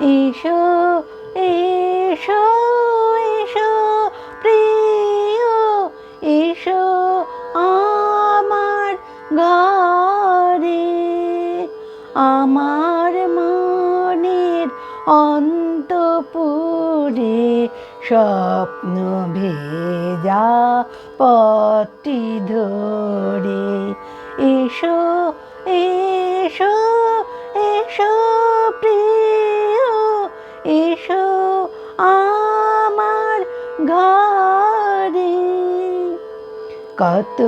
এসো এসো এসো, প্রিয়, এসো আমার ঘরে। আমার মনের অন্তপুরে স্বপ্ন ভেজা পথটি ধরে। এসো এসো এসো আমার ঘরে। কত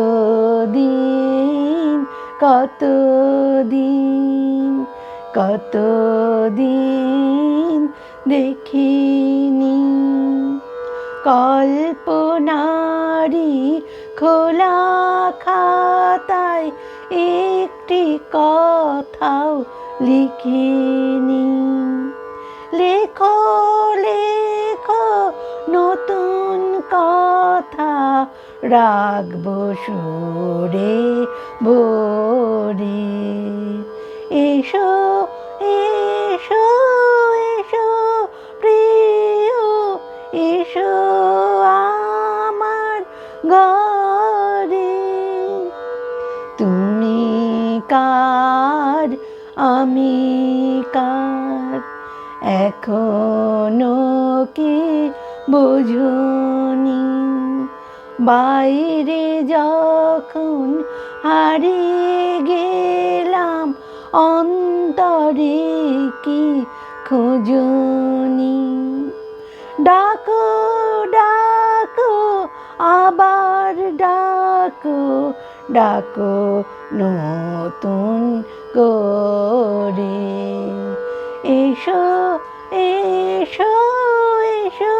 দিন কত দিন কত দিন দেখিনি। কল্পনারি খোলা খাতায় একটি কথাও লিখিনি। লেখো লেখো, নতুন কথা রাখব সুরে ভোরে। এসো এসো এসো, প্রিয়, এসো আমার ঘরে। তুমি কার, আমি কার? এখনও কি বুঝুনি? বাইরে যখন হারিয়ে গেলাম, অন্তরে কি খুঁজুনি? ডাকো ডাকো, আবার ডাকো ডাকো নতুন করে। এসো এসো এসো,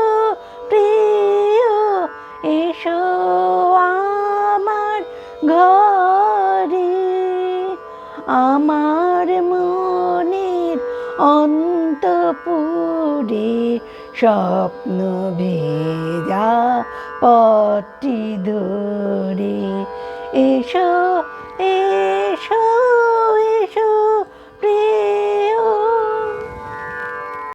প্রিয়, এসো আমার ঘরে। আমার মনের অন্তপুরে স্বপ্ন ভেজা পথটি ধরে। এসো